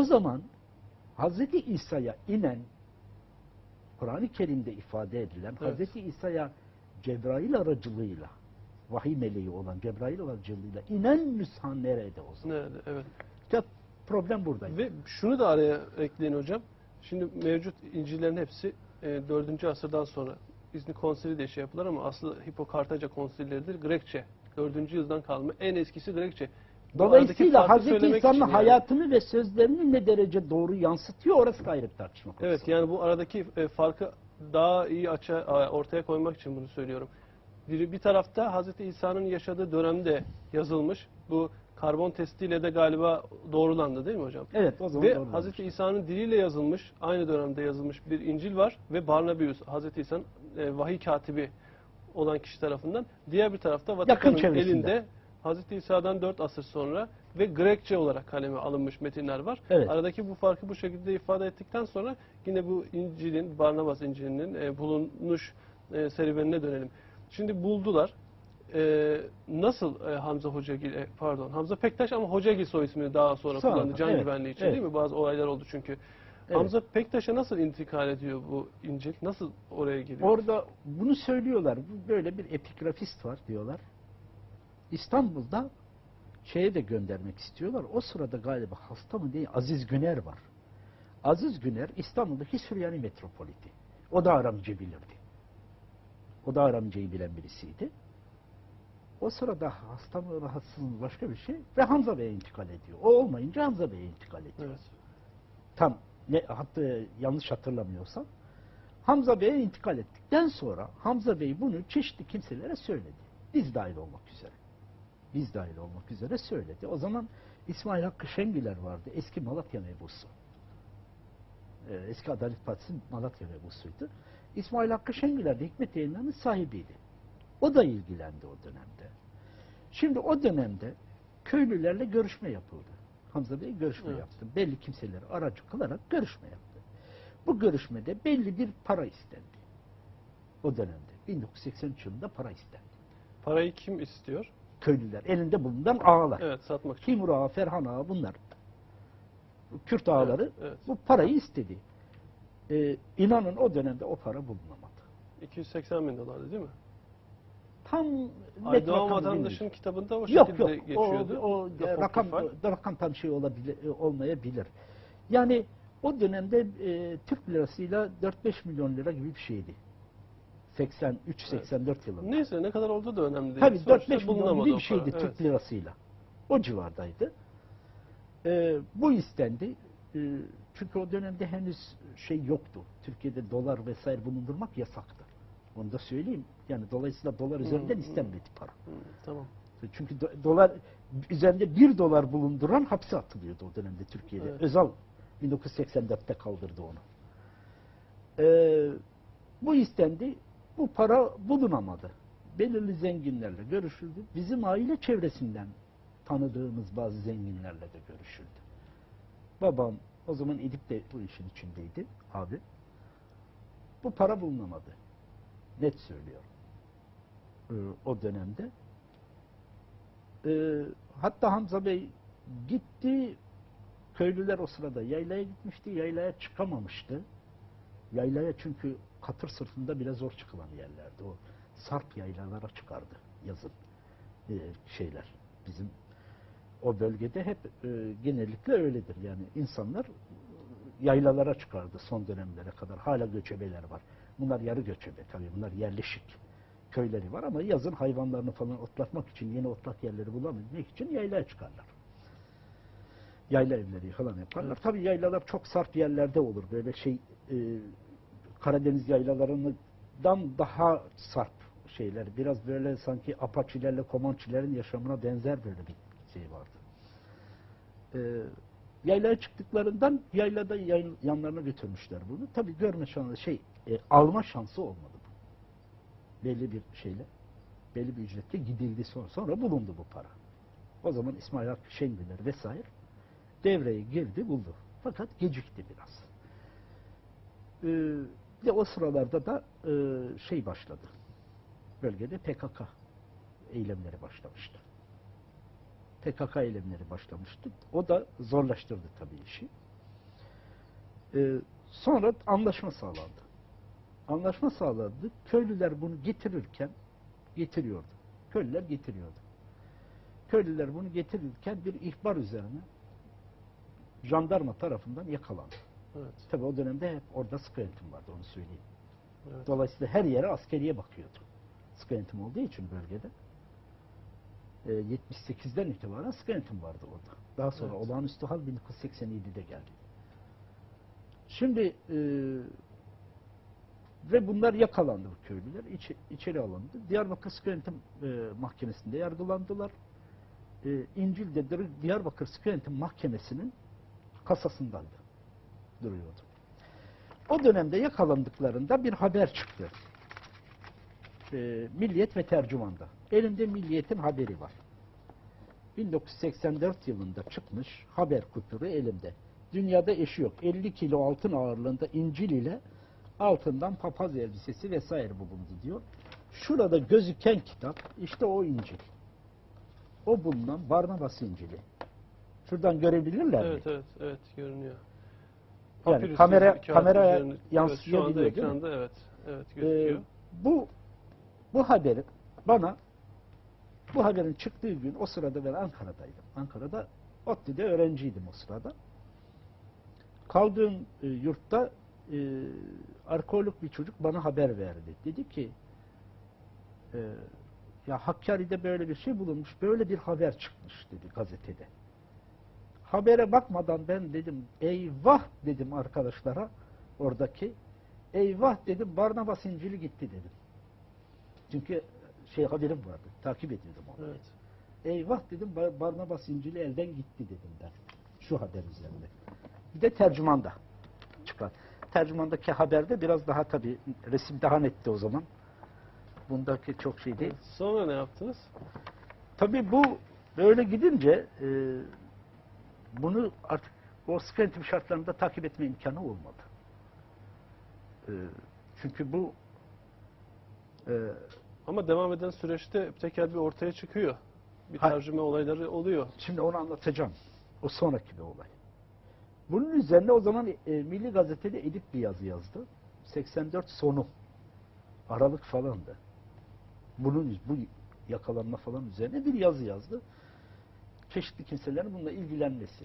O zaman Hazreti İsa'ya inen Kur'an-ı Kerim'de ifade edilen Evet. Hazreti İsa'ya Cebrail aracılığıyla vahiy meleği olan Cebrail aracılığıyla inen nüsha nerede o zaman? Nerede? Evet. İşte problem buradaydı. Ve şunu da araya ekleyin hocam. Şimdi mevcut İncil'lerin hepsi e, 4. asırdan sonra İzni konsili de şey yapılır ama aslı Hipokartaca konsilleridir. Grekçe. 4. yüzyıldan kalma. En eskisi Grekçe. Dolayısıyla Hazreti İsa'nın yani. hayatını ve sözlerini ne derece doğru yansıtıyor orası da ayrı bir tartışma konusu. Evet yani bu aradaki e, farkı daha iyi açı, ortaya koymak için bunu söylüyorum. Bir, bir tarafta Hz. İsa'nın yaşadığı dönemde yazılmış. Bu karbon testiyle de galiba doğrulandı değil mi hocam? Evet o zaman Ve olmuş. İsa'nın diliyle yazılmış, aynı dönemde yazılmış bir İncil var ve Barnabius, Hz. İsa'nın e, vahiy katibi olan kişi tarafından. Diğer bir tarafta Vatikan'ın elinde Hz. İsa'dan 4 asır sonra ve Grekçe olarak kaleme alınmış metinler var. Evet. Aradaki bu farkı bu şekilde ifade ettikten sonra yine bu İncil'in, Barnabas İncil'inin e, bulunuş e, serüvenine dönelim. Şimdi buldular. E, nasıl e, Hamza Hocagil, e, pardon Hamza Pektaş ama Hocagil soy ismini daha sonra Sonra, kullandı can evet, güvenliği için evet. değil mi? Bazı olaylar oldu çünkü. Evet. Hamza Pektaş'a nasıl intikal ediyor bu İncil? Nasıl oraya geliyor? Orada bunu söylüyorlar. Böyle bir epigrafist var diyorlar. İstanbul'da şeye de göndermek istiyorlar. O sırada galiba hasta mı değil Aziz Güner var. Aziz Güner İstanbul'daki Süryani metropoliti. O da Aramca bilirdi. O da Aramcayı bilen birisiydi. O sırada hasta mı rahatsız mı başka bir şey ve Hamza Bey'e intikal ediyor. O olmayınca Hamza Bey'e intikal ediyor. Evet. Tam ne hatta yanlış hatırlamıyorsam Hamza Bey'e intikal ettikten sonra Hamza Bey bunu çeşitli kimselere söyledi. Biz dahil olmak üzere. Biz dahil olmak üzere söyledi. O zaman İsmail Hakkı Şengüler vardı. Eski Malatya mebusu. Ee, Eski Adalet Partisi Malatya mebusuydu. İsmail Hakkı Şengüler de Hikmet Yayınları'nın sahibiydi. O da ilgilendi o dönemde. Şimdi o dönemde köylülerle görüşme yapıldı. Hamza Bey görüşme Evet. yaptı. Belli kimseleri aracı kılarak görüşme yaptı. Bu görüşmede belli bir para istendi. O dönemde. 1983 yılında para istendi. Parayı kim istiyor? Köylüler, elinde bulunan ağalar. Evet satmak için. Timur Ağa, Ferhan Ağa bunlar. Kürt ağaları Evet, evet. bu parayı istedi. Ee, inanın o dönemde o para bulunamadı. 280 bin dolardı değil mi? Tam net Aydoğan rakamı vatandaşın kitabında o Yok şekilde yok. O, geçiyordu. o Apokrifa. rakam rakam tam şey olabilir olmayabilir. Yani o dönemde e, Türk lirasıyla 4-5 milyon lira gibi bir şeydi. 83-84 yılında. Neyse ne kadar olduğu da önemli değil. Tabii Sonuçta 4-5 milyon bir şeydi para. Türk Evet. lirasıyla. O civardaydı. Ee, bu istendi. Ee, çünkü o dönemde henüz şey yoktu. Türkiye'de dolar vesaire bulundurmak yasaktı. Onu da söyleyeyim. Yani dolayısıyla dolar üzerinden hı. istenmedi para. Hı, tamam. Çünkü do- dolar üzerinde bir dolar bulunduran hapse atılıyordu o dönemde Türkiye'de. Evet. Özal 1984'te kaldırdı onu. Ee, bu istendi. Bu para bulunamadı. Belirli zenginlerle görüşüldü. Bizim aile çevresinden tanıdığımız bazı zenginlerle de görüşüldü. Babam o zaman İdip de bu işin içindeydi abi. Bu para bulunamadı. Net söylüyorum. Ee, o dönemde. Ee, hatta Hamza Bey gitti. Köylüler o sırada yaylaya gitmişti. Yaylaya çıkamamıştı. Yaylaya çünkü katır sırtında bile zor çıkılan yerlerdi. O sarp yaylalara çıkardı yazın ee, şeyler. Bizim o bölgede hep e, genellikle öyledir. Yani insanlar e, yaylalara çıkardı son dönemlere kadar. Hala göçebeler var. Bunlar yarı göçebe tabii. Bunlar yerleşik köyleri var ama yazın hayvanlarını falan otlatmak için, yeni otlak yerleri bulabilmek için yaylaya çıkarlar. Yayla evleri falan yaparlar. Tabii yaylalar çok sarp yerlerde olur. Böyle şey e, Karadeniz yaylalarından daha sarp şeyler. Biraz böyle sanki Apaçilerle Komançilerin yaşamına benzer böyle bir şey vardı. Ee, yaylaya çıktıklarından yaylada yay- yanlarına götürmüşler bunu. Tabii görme şansı şey e, alma şansı olmadı bu. Belli bir şeyle belli bir ücretle gidildi sonra, sonra bulundu bu para. O zaman İsmail Hakkı Şengüler vesaire devreye girdi buldu. Fakat gecikti biraz. Ee, ve o sıralarda da e, şey başladı. Bölgede PKK eylemleri başlamıştı. PKK eylemleri başlamıştı. O da zorlaştırdı tabii işi. Ee, sonra anlaşma sağlandı. Anlaşma sağlandı. Köylüler bunu getirirken getiriyordu. Köylüler getiriyordu. Köylüler bunu getirirken bir ihbar üzerine jandarma tarafından yakalandı. Evet. Tabi o dönemde hep orada sıkı yönetim vardı onu söyleyeyim. Evet. Dolayısıyla her yere askeriye bakıyordu. Sıkı yönetim olduğu için bölgede. Ee, 78'den itibaren sıkı yönetim vardı orada. Daha sonra Evet. olağanüstü hal 1987'de geldi. Şimdi e, ve bunlar yakalandı bu köylüler. İçi, içeri alındı. Diyarbakır Sıkı Yönetim e, Mahkemesi'nde yargılandılar. E, İncil'de Diyarbakır Sıkı Yönetim Mahkemesi'nin kasasındaydı. Duruyordu. O dönemde yakalandıklarında bir haber çıktı. E, Milliyet ve Tercüman'da. Elimde Milliyet'in haberi var. 1984 yılında çıkmış haber kupürü elimde. Dünyada eşi yok. 50 kilo altın ağırlığında İncil ile altından papaz elbisesi vesaire bulundu diyor. Şurada gözüken kitap işte o İncil. O bulunan Barnabas İncil'i. Şuradan görebilirler mi? Evet, evet, evet görünüyor. Yani Papyrus kamera- kameraya üzerine- Evet, değil mi? evet. Evet Ee, gözüküyor. bu bu haberi bana bu haberin çıktığı gün o sırada ben Ankara'daydım. Ankara'da ODTÜ'de öğrenciydim o sırada. Kaldığım e, yurtta e, arkeolog bir çocuk bana haber verdi. Dedi ki e, ya Hakkari'de böyle bir şey bulunmuş, böyle bir haber çıkmış dedi gazetede. Habere bakmadan ben dedim eyvah dedim arkadaşlara oradaki eyvah dedim Barnabas İncil'i gitti dedim. Çünkü şey haberim vardı. Takip ediyordum onu. Evet. Eyvah dedim Bar- Barnabas İncil'i elden gitti dedim ben. Şu haber üzerinde. Bir de tercümanda çıkar. Tercümandaki haberde biraz daha tabii resim daha netti o zaman. Bundaki çok şey değil. Sonra ne yaptınız? Tabii bu böyle gidince e, bunu artık o yönetim şartlarında takip etme imkanı olmadı. E, çünkü bu e, Ama devam eden süreçte tekrar bir ortaya çıkıyor. Bir Ha- tercüme olayları oluyor. Şimdi onu anlatacağım. O sonraki bir olay. Bunun üzerine o zaman e, Milli Gazete'de Edip bir yazı yazdı. 84 sonu. Aralık falandı. Bunun bu yakalanma falan üzerine bir yazı yazdı. Çeşitli kimselerin bununla ilgilenmesi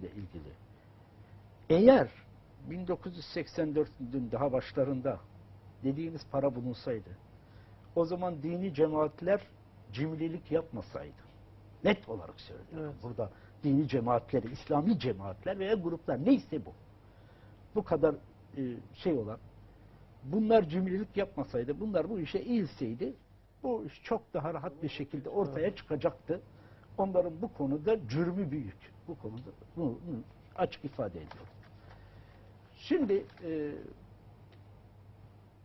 ile ilgili. Eğer 1984'ün daha başlarında dediğiniz para bulunsaydı, o zaman dini cemaatler cimrilik yapmasaydı, net olarak söylüyorum. Evet. Burada dini cemaatleri, İslami cemaatler veya gruplar neyse bu. Bu kadar e, şey olan, bunlar cimrilik yapmasaydı, bunlar bu işe eğilseydi, bu iş çok daha rahat bir şekilde ortaya çıkacaktı. Onların bu konuda cürmü büyük. Bu konuda bunu, açık ifade ediyorum. Şimdi e,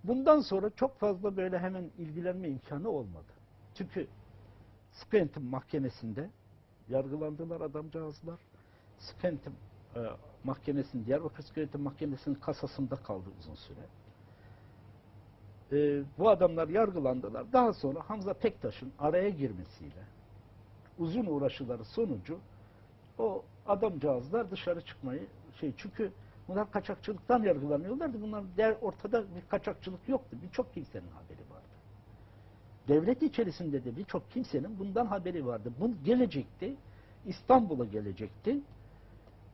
bundan sonra çok fazla böyle hemen ilgilenme imkanı olmadı. Çünkü yönetim mahkemesinde yargılandılar adamcağızlar. Yönetim e, mahkemesinin, Diyarbakır Yönetim Mahkemesi'nin kasasında kaldı uzun süre. E, bu adamlar yargılandılar. Daha sonra Hamza Pektaş'ın araya girmesiyle uzun uğraşıları sonucu o adamcağızlar dışarı çıkmayı şey çünkü bunlar kaçakçılıktan yargılanıyorlardı. Bunlar der, ortada bir kaçakçılık yoktu. Birçok kimsenin haberi vardı. Devlet içerisinde de birçok kimsenin bundan haberi vardı. Bu gelecekti. İstanbul'a gelecekti.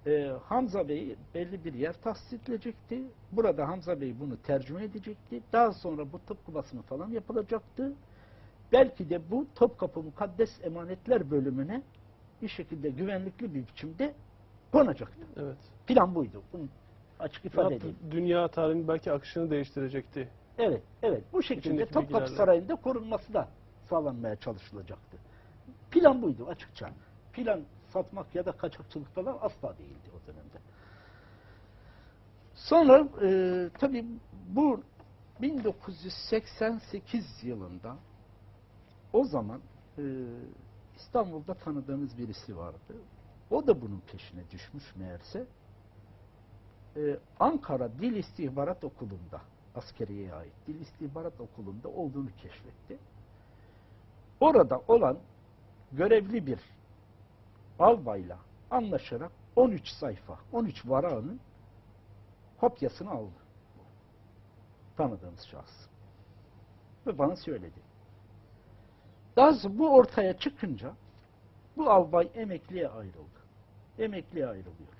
Ee, Hamza Bey belli bir yer tahsis edilecekti. Burada Hamza Bey bunu tercüme edecekti. Daha sonra bu tıpkı basımı falan yapılacaktı. Belki de bu Topkapı Mukaddes Emanetler bölümüne bir şekilde güvenlikli bir biçimde konacaktı. Evet. Plan buydu. Bunu açık ifade edeyim. dünya tarihinin belki akışını değiştirecekti. Evet, evet. Bu şekilde İçindeki Topkapı bilgilerle. Sarayı'nda korunması da sağlanmaya çalışılacaktı. Plan buydu açıkça. Plan satmak ya da kaçakçılık falan asla değildi o dönemde. Sonra e, tabii bu 1988 yılında o zaman e, İstanbul'da tanıdığımız birisi vardı. O da bunun peşine düşmüş meğerse. E, Ankara Dil İstihbarat Okulu'nda askeriyeye ait Dil İstihbarat Okulu'nda olduğunu keşfetti. Orada olan görevli bir albayla anlaşarak 13 sayfa, 13 varağının kopyasını aldı. Tanıdığımız şahıs. Ve bana söyledi. Sonra bu ortaya çıkınca bu albay emekliye ayrıldı. Emekliye ayrılıyor.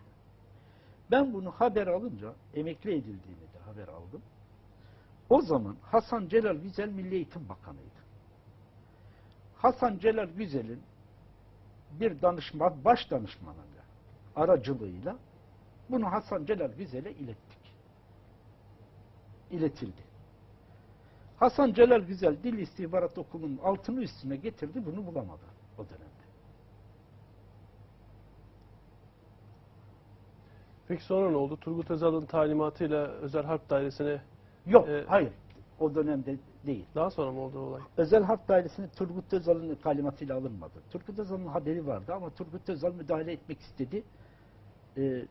Ben bunu haber alınca, emekli edildiğini de haber aldım. O zaman Hasan Celal Güzel Milli Eğitim Bakanıydı. Hasan Celal Güzel'in bir danışma, baş danışmanıyla, aracılığıyla bunu Hasan Celal Güzel'e ilettik. İletildi. Hasan Celal Güzel Dil İstihbarat Okulu'nun altını üstüne getirdi, bunu bulamadı o dönemde. Peki sonra ne oldu? Turgut Özal'ın talimatıyla Özel Harp Dairesi'ne Yok, Ee, hayır. O dönemde değil. daha sonra mı oldu olay? Özel Harp Dairesi'ne Turgut Özal'ın talimatıyla alınmadı. Turgut Özal'ın haberi vardı ama Turgut Özal müdahale etmek istedi. Ee,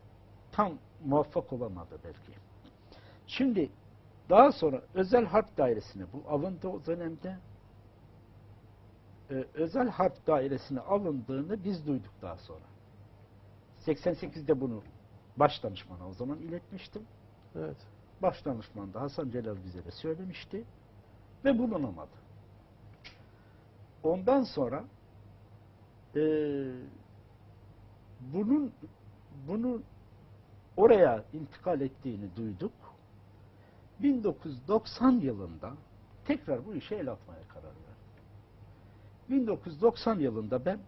tam muvaffak olamadı belki. Şimdi daha sonra Özel Harp Dairesi'ne bu alındı o dönemde. Ee, Özel Harp Dairesi'ne alındığını biz duyduk daha sonra. 88'de bunu baş danışmana o zaman iletmiştim. Evet. Baş danışman da Hasan Celal Güzel'e söylemişti ve bulunamadı. Ondan sonra eee bunun bunu oraya intikal ettiğini duyduk. 1990 yılında tekrar bu işe el atmaya karar verdim. 1990 yılında ben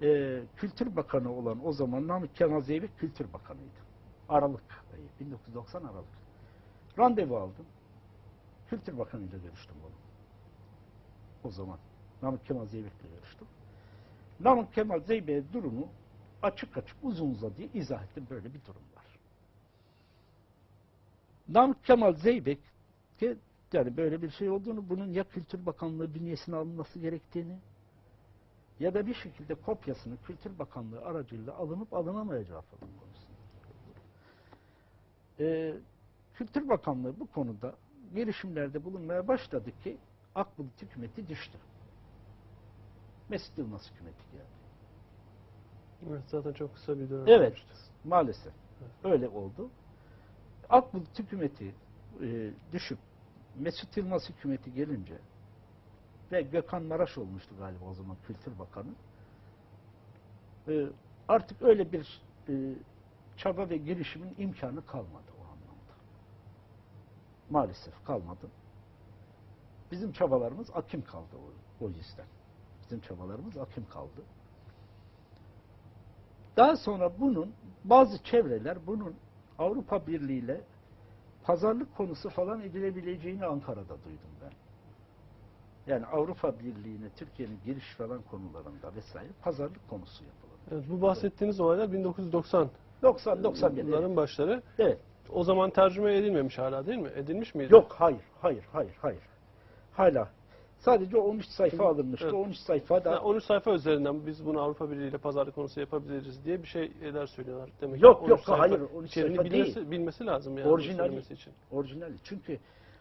eee, Kültür Bakanı olan o zaman Namık Kemal Zeybek Kültür Bakanıydı. Aralık ayı, 1990 Aralık. Randevu aldım. Kültür Bakanı ile görüştüm bunu. O zaman. Namık Kemal Zeybek'le görüştüm. Namık Kemal Zeybek'e durumu açık açık uzun uzadıya izah ettim. Böyle bir durum. Namık Kemal Zeybek ki yani böyle bir şey olduğunu, bunun ya Kültür Bakanlığı bünyesine alınması gerektiğini ya da bir şekilde kopyasını Kültür Bakanlığı aracılığıyla alınıp alınamayacağı falan konusunda. Ee, Kültür Bakanlığı bu konuda girişimlerde bulunmaya başladı ki Akbulut hükümeti düştü. Mesut Yılmaz hükümeti geldi. Evet, zaten çok kısa bir dönem Evet, olmuştu. maalesef. Öyle oldu. Akbulut hükümeti e, düşüp Mesut Yılmaz hükümeti gelince ve Gökhan Maraş olmuştu galiba o zaman Kültür Bakanı. E, artık öyle bir e, çaba ve girişimin imkanı kalmadı o anlamda. Maalesef kalmadı. Bizim çabalarımız akim kaldı o, o yüzden. Bizim çabalarımız akim kaldı. Daha sonra bunun bazı çevreler bunun Avrupa Birliği ile pazarlık konusu falan edilebileceğini Ankara'da duydum ben. Yani Avrupa Birliği'ne Türkiye'nin giriş falan konularında vesaire pazarlık konusu yapılır. Evet, bu bahsettiğiniz olaylar 1990 90 91 evet. yılların başları. evet. O zaman tercüme edilmemiş hala değil mi? Edilmiş miydi? Yok hayır hayır hayır hayır. Hala sadece 13 sayfa alınmıştı. Evet. 13 sayfa da Yani 13 sayfa üzerinden biz bunu Avrupa Birliği ile pazarlık konusu yapabiliriz diye bir şeyler söylüyorlar. Demek Yok, 13 yok, hayır, 13 içeriğini sayfa bilmesi, değil. bilmesi lazım yani. Orijinali. için. orijinali. Çünkü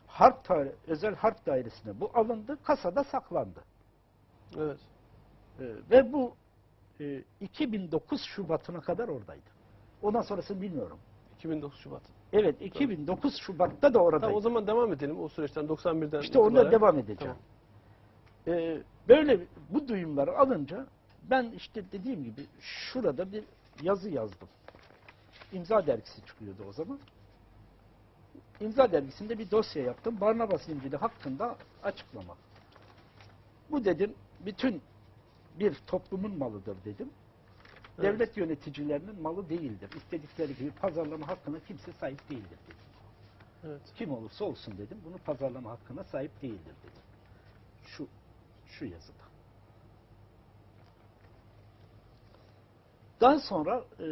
harp daire- özel harp dairesine bu alındı, kasada saklandı. Evet. Ee, ve bu e, 2009 Şubat'ına kadar oradaydı. Ondan sonrasını bilmiyorum. 2009 Şubat. Evet 2009 Şubat'ta da oradaydı. Tamam o zaman devam edelim o süreçten 91'den işte onunla devam edeceğim. Ee, böyle bu duyumları alınca ben işte dediğim gibi şurada bir yazı yazdım. İmza dergisi çıkıyordu o zaman. İmza dergisinde bir dosya yaptım. Barnabas İncil'i hakkında açıklama. Bu dedim bütün bir toplumun malıdır dedim. Evet. Devlet yöneticilerinin malı değildir. İstedikleri gibi pazarlama hakkına kimse sahip değildir dedim. Evet. Kim olursa olsun dedim. Bunu pazarlama hakkına sahip değildir dedim. Şu şu yazıda. Daha sonra e,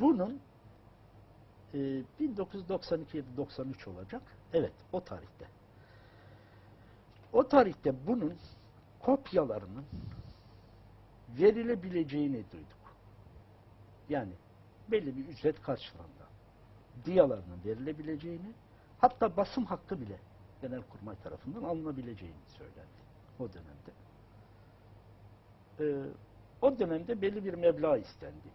bunun e, 1992-93 olacak. Evet, o tarihte. O tarihte bunun kopyalarının verilebileceğini duyduk. Yani belli bir ücret karşılığında diyalarının verilebileceğini, hatta basım hakkı bile Genelkurmay tarafından alınabileceğini söylendi o dönemde. Ee, o dönemde belli bir meblağ istendi.